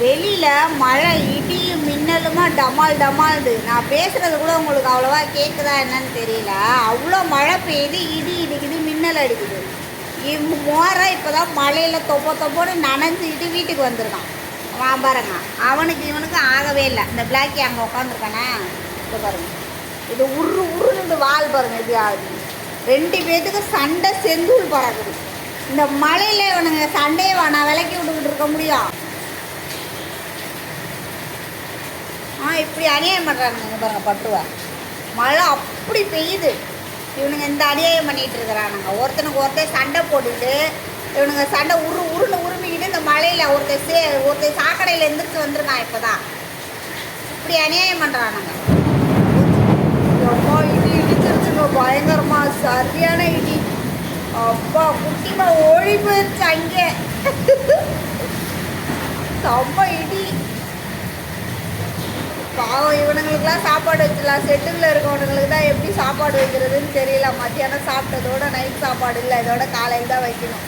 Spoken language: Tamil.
வெளியில் மழை இடியும் மின்னலுமா டமால் டமால்து நான் பேசுகிறது கூட உங்களுக்கு அவ்வளோவா கேட்குதா என்னன்னு தெரியல. அவ்வளோ மழை பெய்யுது இடி இடிக்குது மின்னல் அடிக்குது. இவங்க மோராக இப்போ தான் மழையில் தொப்ப தொப்போன்னு நனைஞ்சிக்கிட்டு வீட்டுக்கு வந்திருக்கான். வா பாருங்க அவனுக்கு இவனுக்கு ஆகவே இல்லை. இந்த பிளாக்கி அங்கே உட்காந்துருக்கானே இது பாருங்க. இது உரு உருன்னு வால் பாருங்க இது ஆகுது. ரெண்டு பேர்த்துக்கு சண்டை செந்தூள் பறக்குது. இந்த மழையில் இவனுங்க சண்டையை நான் விளக்கி விட்டுக்கிட்டு இருக்க முடியும். இப்படி அநியாயம் பண்ணுறானுங்க பாருங்கள் பாருங்க பட்டுவா மழை அப்படி பெய்யுது. இவனுங்க இந்த அநியாயம் பண்ணிட்டு இருக்கிறானுங்க. ஒருத்தனுக்கு ஒருத்தர் சண்டை போட்டுட்டு இவனுங்க சண்டை உரு உருன்னு உருமிக்கிட்டு இந்த மழையில் ஒருத்தர் சே ஒருத்தர் சாக்கடையில் எந்திரிச்சு வந்திருக்கான் இப்போ தான் இப்படி அநியாயம் பண்ணுறானுங்க அப்பா இடி இடிச்சிருச்சுங்க பயங்கரமா சரியான இடி. அப்பா குட்டிமா ஓடி போயிருச்சு அங்கே. செம்ம இடி. பாவம் இவனுங்களுக்குலாம் சாப்பாடு வச்சிடலாம். செட்டுல இருக்கவனுங்களுக்கு தான் எப்படி சாப்பாடு வைக்கிறதுன்னு தெரியல. மத்தியானம் சாப்பிட்டதோட நைட் சாப்பாடு இல்லை. இதோட காலையில் தான் வைக்கணும்.